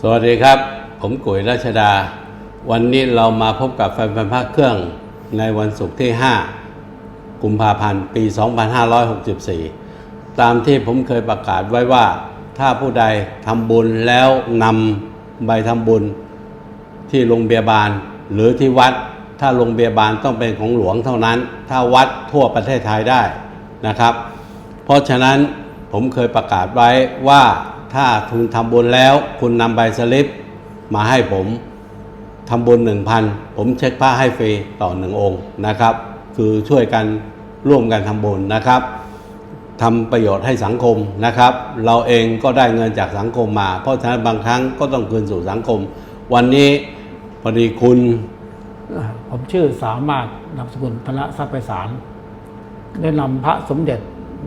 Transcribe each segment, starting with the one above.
สวัสดีครับ ผมกุยราชดา วันนี้เรามาพบกับแฟนๆภาคเครื่องในวันศุกร์ที่ 5 กุมภาพันธ์ ปี 2564 ตามที่ผมเคยประกาศไว้ว่า ถ้าผู้ใดทำบุญแล้วนำใบทำบุญที่โรงพยาบาล หรือที่วัด ถ้าโรงพยาบาลต้องเป็นของหลวงเท่านั้น ถ้าวัดทั่วประเทศไทยได้นะครับ เพราะฉะนั้นผมเคยประกาศไว้ว่า ถ้าคุณทำบุญแล้ว คุณนำใบสลิปมาให้ผมทำบุญหนึ่งพันผมเช็คผ้าให้ฟรีต่อหนึ่งองค์นะครับ คือช่วยกันร่วมกันทำบุญนะครับทำประโยชน์ให้สังคมนะครับ เราเองก็ได้เงินจากสังคมมา เพราะฉะนั้นบางครั้งก็ต้องคืนสู่สังคม วันนี้พอดีคุณผมชื่อสามารถนามสกุลพระทรัพย์ไพศาลได้นำพระสมเด็จ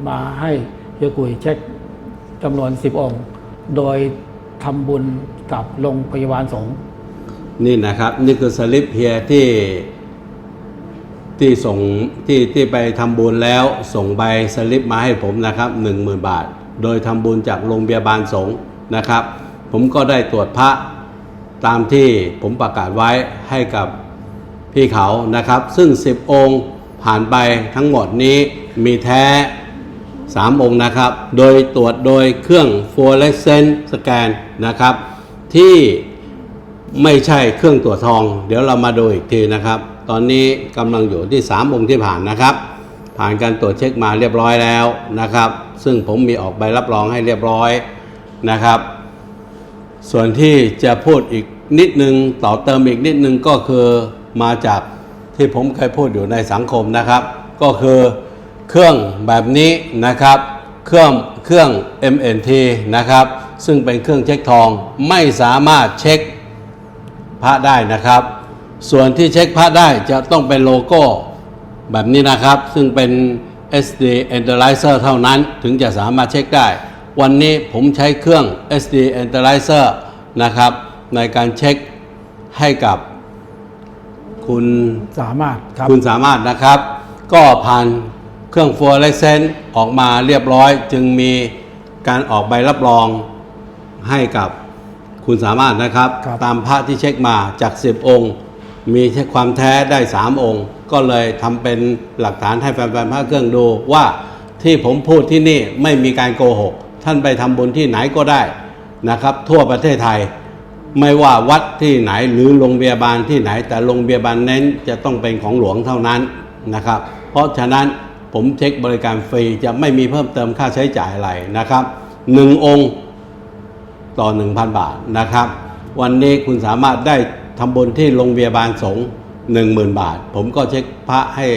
มาให้เยกุยเช็คจำนวนสิบองค์ โดยทำบุญกับโรงพยาบาลสงฆ์นี่นะครับ นี่คือสลิปเฮียที่ที่ส่งที่ที่ไปทำบุญแล้วส่งใบสลิปมาให้ผมนะครับ10,000 บาท โดยทำบุญจากโรงพยาบาลสงฆ์นะครับ ผมก็ได้ตรวจพระตามที่ผมประกาศไว้ให้กับพี่เขานะครับ ซึ่ง 10 องค์ผ่านไปทั้งหมดนี้มีแท้ 3 องค์นะครับ โดยตรวจโดยเครื่อง fluorescent scan นะครับ ที่ไม่ใช่เครื่องตรวจทอง เดี๋ยวเรามาดูอีกทีนะครับ ตอนนี้กำลังอยู่ที่ 3 องค์ที่ผ่านนะครับ ผ่านการตรวจเช็คมาเรียบร้อยแล้วนะครับ ซึ่งผมมีออกใบรับรองให้เรียบร้อยนะครับ ส่วนที่จะพูดอีกนิดนึงต่อเติมอีกนิดนึงก็คือมาจากที่ผมเคยพูดอยู่ในสังคมนะครับ ก็คือ เครื่องแบบนี้นะครับ เครื่องเครื่อง MNT นะครับ ซึ่งเป็นเครื่องเช็คทองไม่สามารถเช็คพระได้นะครับ ส่วนที่เช็คพระได้จะต้องเป็นโลโก้แบบนี้นะครับ ซึ่งเป็น SD Analyzer เท่านั้นถึงจะสามารถเช็คได้ วันนี้ผมใช้เครื่อง SD Analyzer นะครับ ในการเช็คให้กับคุณสามารถครับคุณสามารถนะครับ ก็ผ่าน เครื่องฟลูออเรสเซนต์ออกมาเรียบร้อย จึงมีการออกใบรับรองให้กับคุณสามารถนะครับ ครับ ตามพระที่เช็คมาจาก 10 องค์ มีเช็คความแท้ได้ 3 องค์ ก็เลยทำเป็นหลักฐานให้แฟนๆพระเครื่องดูว่าที่ผมพูดที่นี่ไม่มีการโกหก ท่านไปทำบุญที่ไหนก็ได้นะครับ ทั่วประเทศไทย ไม่ว่าวัดที่ไหนหรือโรงพยาบาลที่ไหน แต่โรงพยาบาลเน้นจะต้องเป็นของหลวงเท่านั้นนะครับ เพราะฉะนั้น ผมเช็คบริการฟรีจะไม่มีเพิ่มเติมค่าใช้จ่ายอะไรนะครับหนึ่งองค์ต่อ 1,000 บาทนะครับ วันนี้คุณสามารถได้ทำบุญที่โรงพยาบาลสงฆ์10,000 บาท ผมก็เช็คพระให้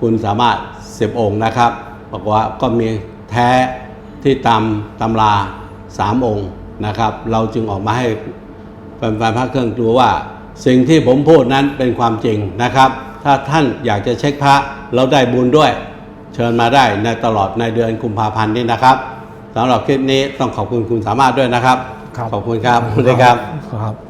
คุณสามารถ 10 องค์นะครับบอกว่าก็มีแท้ที่ตามตำรา 3 องค์นะครับ เราจึงออกมาให้แฟนๆพระเครื่องดูว่าสิ่งที่ผมพูดนั้นเป็นความจริงนะครับ ถ้าท่านอยากจะเช็คพระแล้วได้บุญด้วย ชิญมาได้ในตลอดในเดือนกุมภาพันธ์นี้นะครับสำหรับคลิปนี้ต้องขอบคุณคุณสามารถด้วยนะครับครับขอบคุณครับสวัสดีครับครับ